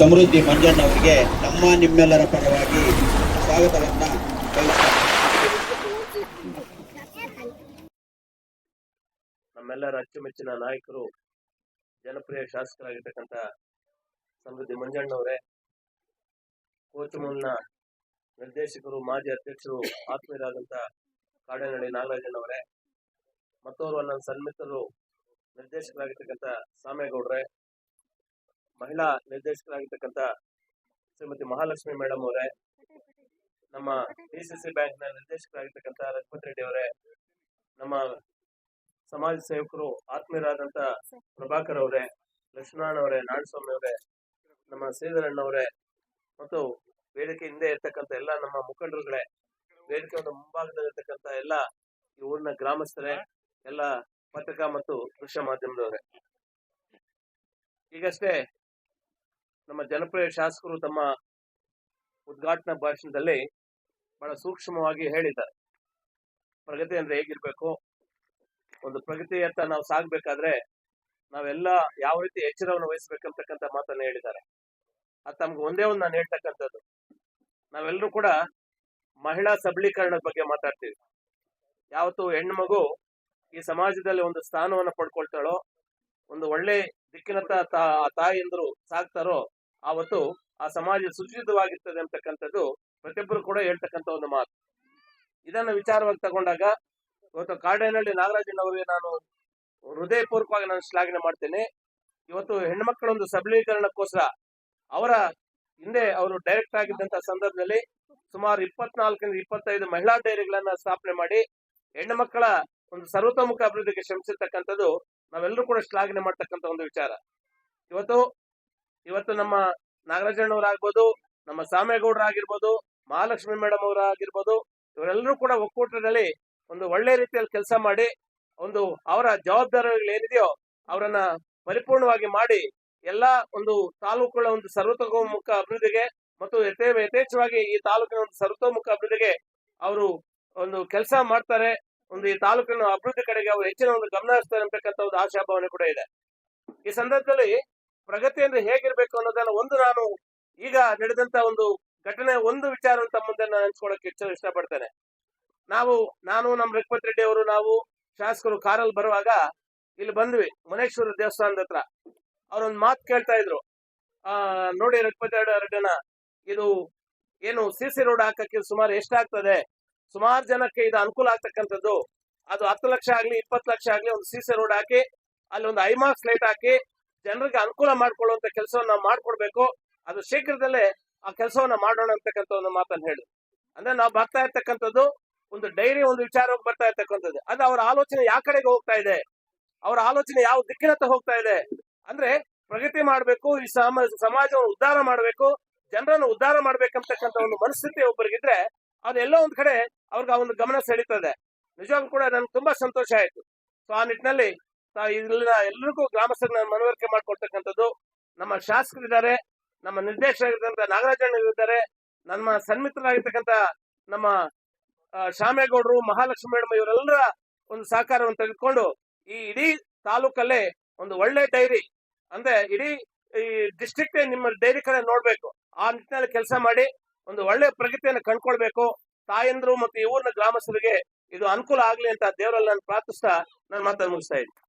ಸಮೃದ್ಧಿ ಮಂಜಣ್ಣ ಅವರಿಗೆ ನಮ್ಮ ನಿಮ್ಮೆಲ್ಲರ ಪರವಾಗಿ ಸ್ವಾಗತವನ್ನ ನಮ್ಮೆಲ್ಲರ ಅಚ್ಚುಮೆಚ್ಚಿನ ನಾಯಕರು, ಜನಪ್ರಿಯ ಶಾಸಕರಾಗಿರ್ತಕ್ಕಂಥ ಸಮೃದ್ಧಿ ಮಂಜಣ್ಣವರೇ ಕೋಚಮೂಲ್ನ ನಿರ್ದೇಶಕರು, ಮಾಜಿ ಅಧ್ಯಕ್ಷರು, ಆತ್ಮೀಯರಾದಂಥ ಕಾಡನಹಳ್ಳಿ ನಾಗರಾಜಣ್ಣವರೇ, ಮತ್ತೋರ್ವ ನನ್ನ ಸನ್ಮಿತರು ನಿರ್ದೇಶಕರಾಗಿರ್ತಕ್ಕಂಥ ಸಾಮೇಗೌಡ್ರೆ ಮಹಿಳಾ ನಿರ್ದೇಶಕರಾಗಿರ್ತಕ್ಕಂಥ ಶ್ರೀಮತಿ ಮಹಾಲಕ್ಷ್ಮಿ ಮೇಡಮ್ ಅವರೇ, ನಮ್ಮ ಡಿಸಿಸಿ ನ ನಿರ್ದೇಶಕರಾಗಿರ್ತಕ್ಕಂಥ ರಘುಪತ್ ರೆಡ್ಡಿ ಅವರೇ, ನಮ್ಮ ಸಮಾಜ ಸೇವಕರು ಆತ್ಮೀಯರಾದಂತ ಪ್ರಭಾಕರ್ ಅವರೇ, ಲಕ್ಷ್ಮಣ ಅವರೇ, ನಾಡಸ್ವಾಮಿ ಅವರೇ, ನಮ್ಮ ಶ್ರೀಧರಣ್ಣವರೇ ಮತ್ತು ವೇದಿಕೆ ಹಿಂದೆ ಇರ್ತಕ್ಕಂಥ ಎಲ್ಲ ನಮ್ಮ ಮುಖಂಡರುಗಳೇ, ವೇದಿಕೆ ಒಂದು ಮುಂಭಾಗದಲ್ಲಿ ಇರ್ತಕ್ಕಂಥ ಎಲ್ಲ ಈ ಊರಿನ ಗ್ರಾಮಸ್ಥರೇ, ಎಲ್ಲ ಪತ್ರಿಕಾ ಮತ್ತು ದೃಶ್ಯ ಮಾಧ್ಯಮದವರೇ. ಈಗಷ್ಟೇ ನಮ್ಮ ಜನಪ್ರಿಯ ಶಾಸಕರು ತಮ್ಮ ಉದ್ಘಾಟನಾ ಭಾಷಣದಲ್ಲಿ ಬಹಳ ಸೂಕ್ಷ್ಮವಾಗಿ ಹೇಳಿದ್ದಾರೆ. ಪ್ರಗತಿ ಅಂದ್ರೆ ಹೇಗಿರ್ಬೇಕು? ಒಂದು ಪ್ರಗತಿಯತ್ತ ನಾವು ಸಾಗಬೇಕಾದ್ರೆ ನಾವೆಲ್ಲ ಯಾವ ರೀತಿ ಎಚ್ಚರವನ್ನು ವಹಿಸ್ಬೇಕಂತಕ್ಕಂಥ ಮಾತನ್ನ ಹೇಳಿದ್ದಾರೆ. ಅದು ತಮ್ಗೆ ಒಂದೇ ಒಂದು ನಾನು ಹೇಳ್ತಕ್ಕಂಥದ್ದು. ನಾವೆಲ್ಲರೂ ಕೂಡ ಮಹಿಳಾ ಸಬಲೀಕರಣದ ಬಗ್ಗೆ ಮಾತಾಡ್ತೀವಿ. ಯಾವತ್ತು ಹೆಣ್ಣು ಮಗು ಈ ಸಮಾಜದಲ್ಲಿ ಒಂದು ಸ್ಥಾನವನ್ನು ಪಡ್ಕೊಳ್ತಾಳೋ ಒಂದು ಒಳ್ಳೆ ದಿಕ್ಕಿನತ್ತ ತಾ ಆ ತಾಯಿಯಂದ್ರು ಸಾಕ್ತಾರೋ, ಆವತ್ತು ಆ ಸಮಾಜ ಸುಚಿತವಾಗಿರ್ತದೆ ಅಂತಕ್ಕಂಥದ್ದು ಪ್ರತಿಯೊಬ್ಬರು ಕೂಡ ಹೇಳ್ತಕ್ಕಂಥ ಒಂದು ಮಾತು. ಇದನ್ನ ವಿಚಾರವಾಗಿ ತಗೊಂಡಾಗ ಇವತ್ತು ಕಾಡೇನಹಳ್ಳಿ ನಾಗರಾಜನವರಿಗೆ ನಾನು ಹೃದಯಪೂರ್ವಕವಾಗಿ ನಾನು ಶ್ಲಾಘನೆ ಮಾಡ್ತೇನೆ. ಇವತ್ತು ಹೆಣ್ಮಕ್ಳ ಒಂದು ಸಬಲೀಕರಣಕ್ಕೋಸ್ಕರ ಅವರ ಹಿಂದೆ ಅವರು ಡೈರೆಕ್ಟ್ ಆಗಿದ್ದಂತ ಸಂದರ್ಭದಲ್ಲಿ ಸುಮಾರು ಇಪ್ಪತ್ನಾಲ್ಕರಿಂದ ಇಪ್ಪತ್ತೈದು ಮಹಿಳಾ ಡೈರಿಗಳನ್ನ ಸ್ಥಾಪನೆ ಮಾಡಿ ಹೆಣ್ಣು ಮಕ್ಕಳ ಒಂದು ಸರ್ವತೋಮುಖ ಅಭಿವೃದ್ಧಿಗೆ ಶ್ರಮಿಸಿರ್ತಕ್ಕಂಥದ್ದು ನಾವೆಲ್ಲರೂ ಕೂಡ ಶ್ಲಾಘನೆ ಮಾಡ್ತಕ್ಕಂತ ಒಂದು ವಿಚಾರ. ಇವತ್ತು ಇವತ್ತು ನಮ್ಮ ನಾಗರಾಜಣ್ಣವರಾಗ್ಬೋದು, ನಮ್ಮ ಸಾಮೇಗೌಡರಾಗಿರ್ಬೋದು ಮಹಾಲಕ್ಷ್ಮಿ ಮೇಡಮ್ ಅವರಾಗಿರ್ಬೋದು, ಇವರೆಲ್ಲರೂ ಕೂಡ ಒಕ್ಕೂಟದಲ್ಲಿ ಒಂದು ಒಳ್ಳೆ ರೀತಿಯಲ್ಲಿ ಕೆಲಸ ಮಾಡಿ, ಒಂದು ಅವರ ಜವಾಬ್ದಾರಿಗಳು ಏನಿದೆಯೋ ಅವರನ್ನ ಪರಿಪೂರ್ಣವಾಗಿ ಮಾಡಿ, ಎಲ್ಲಾ ಒಂದು ತಾಲೂಕುಗಳ ಒಂದು ಸರ್ವತೋಮುಖ ಅಭಿವೃದ್ಧಿಗೆ ಮತ್ತು ಯಥೇ ಯಥೇಚ್ಛವಾಗಿ ಈ ತಾಲೂಕಿನ ಒಂದು ಸರ್ವತೋಮುಖ ಅಭಿವೃದ್ಧಿಗೆ ಅವರು ಒಂದು ಕೆಲಸ ಮಾಡ್ತಾರೆ. ಒಂದು ಈ ತಾಲೂಕಿನ ಅಭಿವೃದ್ಧಿ ಕಡೆಗೆ ಅವರು ಹೆಚ್ಚಿನ ಒಂದು ಗಮನ ಹರಿಸ್ತಾರೆ ಅಂತಕ್ಕಂಥ ಒಂದು ಆಶಾಭಾವನೆ ಕೂಡ ಇದೆ. ಈ ಸಂದರ್ಭದಲ್ಲಿ ಪ್ರಗತಿ ಅಂದ್ರೆ ಹೇಗಿರ್ಬೇಕು ಅನ್ನೋದನ್ನ ಒಂದು ನಾನು ಈಗ ನಡೆದಂತ ಒಂದು ಘಟನೆ, ಒಂದು ವಿಚಾರ ಅಂತ ಮುಂದೆ ನಾನು ಹಂಚ್ಕೊಳಕ್ಕೆ ಹೆಚ್ಚು ಇಷ್ಟಪಡ್ತೇನೆ. ನಾವು, ನಾನು ನಮ್ಮ ರಘುಪತ್ ರೆಡ್ಡಿ ಅವರು, ನಾವು ಶಾಸಕರು ಕಾರಲ್ಲಿ ಬರುವಾಗ ಇಲ್ಲಿ ಬಂದ್ವಿ ಮುನೇಶ್ವರ ದೇವಸ್ಥಾನದ ಹತ್ರ. ಅವ್ರೊಂದು ಮಾತು ಕೇಳ್ತಾ ಇದ್ರು. ಆ, ನೋಡಿ ರಘುಪತಿ ರೆಡ್ಡಿನ ಇದು ಏನು ಸಿ ಸಿ ರೋಡ್ ಹಾಕಕ್ಕೆ ಸುಮಾರು ಎಷ್ಟಾಗ್ತದೆ? ಸುಮಾರು ಜನಕ್ಕೆ ಇದು ಅನುಕೂಲ ಆಗ್ತಕ್ಕಂಥದ್ದು. ಅದು ಹತ್ತು ಲಕ್ಷ ಆಗ್ಲಿ, ಇಪ್ಪತ್ತು ಲಕ್ಷ ಆಗ್ಲಿ ಒಂದು ಸಿ ರೋಡ್ ಹಾಕಿ, ಅಲ್ಲಿ ಒಂದು ಐಮಾಕ್ಸ್ ಲೈಟ್ ಹಾಕಿ ಜನರಿಗೆ ಅನುಕೂಲ ಮಾಡ್ಕೊಳ್ಳುವಂತ ಕೆಲಸವನ್ನ ನಾವು ಮಾಡ್ಕೊಡ್ಬೇಕು. ಅದು ಶೀಘ್ರದಲ್ಲೇ ಆ ಕೆಲಸವನ್ನ ಮಾಡೋಣ ಅಂತಕ್ಕಂಥ ಒಂದು ಮಾತನ್ನು ಹೇಳಿ. ಅಂದ್ರೆ ನಾವು ಬರ್ತಾ ಇರ್ತಕ್ಕಂಥದ್ದು ಒಂದು ಡೈರಿ ಒಂದು ವಿಚಾರವಾಗಿ ಬರ್ತಾ ಇರ್ತಕ್ಕಂಥದ್ದು. ಅದು ಅವರ ಆಲೋಚನೆ ಯಾವ ಕಡೆಗೆ ಹೋಗ್ತಾ ಇದೆ? ಅವರ ಆಲೋಚನೆ ಯಾವ ದಿಕ್ಕಿನತ್ತ ಹೋಗ್ತಾ ಇದೆ? ಅಂದ್ರೆ ಪ್ರಗತಿ ಮಾಡಬೇಕು, ಈ ಸಮ, ಸಮಾಜವನ್ನು ಉದ್ಧಾರ ಮಾಡಬೇಕು, ಜನರನ್ನು ಉದ್ಧಾರ ಮಾಡ್ಬೇಕಂತಕ್ಕಂಥ ಒಂದು ಮನಸ್ಥಿತಿ ಒಬ್ಬರಿಗಿದ್ರೆ ಅದು ಎಲ್ಲೋ ಒಂದ್ ಕಡೆ ಅವ್ರಿಗೆ ಅವನ ಗಮನ ಸೆಳೀತದೆ. ನಿಜವಾಗ್ಲೂ ಕೂಡ ನನ್ಗೆ ತುಂಬಾ ಸಂತೋಷ ಆಯಿತು. ಸೊ ಆ ನಿಟ್ಟಿನಲ್ಲಿ ಇಲ್ಲಿನ ಎಲ್ಲರಿಗೂ ಗ್ರಾಮಸ್ಥರನ್ನ ನಾನು ಮನವರಿಕೆ ಮಾಡ್ಕೊಡ್ತಕ್ಕಂಥದ್ದು ನಮ್ಮ ಶಾಸಕರಿದ್ದಾರೆ, ನಮ್ಮ ನಿರ್ದೇಶಕರಾಗಿರ್ತಕ್ಕಂಥ ನಾಗರಾಜಣ್ಣ ಇದ್ದಾರೆ ನಮ್ಮ ಸನ್ಮಿತ್ರರಾಗಿರ್ತಕ್ಕಂಥ ನಮ್ಮ ಶಾಮೇಗೌಡರು, ಮಹಾಲಕ್ಷ್ಮಿ ಮೇಡಮ್ ಇವರೆಲ್ಲರ ಒಂದು ಸಹಕಾರವನ್ನು ತೆಗೆದುಕೊಂಡು ಈ ಇಡೀ ತಾಲೂಕಲ್ಲೇ ಒಂದು ಒಳ್ಳೆ ಡೈರಿ, ಅಂದ್ರೆ ಇಡೀ ಈ ಡಿಸ್ಟ್ರಿಕ್ಟ್ ನಿಮ್ಮ ಡೈರಿ ಕಡೆ ನೋಡ್ಬೇಕು. ಆ ನಿಟ್ಟಿನಲ್ಲಿ ಕೆಲಸ ಮಾಡಿ, ಒಂದು ಒಳ್ಳೆ ಪ್ರಗತಿಯನ್ನು ಕಂಡ್ಕೊಳ್ಬೇಕು. ತಾಯಂದ್ರು ಮತ್ತು ಈ ಊರಿನ ಗ್ರಾಮಸ್ಥರಿಗೆ ಇದು ಅನುಕೂಲ ಆಗ್ಲಿ ಅಂತ ದೇವರಲ್ಲಿ ನಾನು ಪ್ರಾರ್ಥಿಸ್ತಾ ನಾನು ಮಾತನ್ನು ಮುಗಿಸ್ತಾ ಇದ್ದೀನಿ.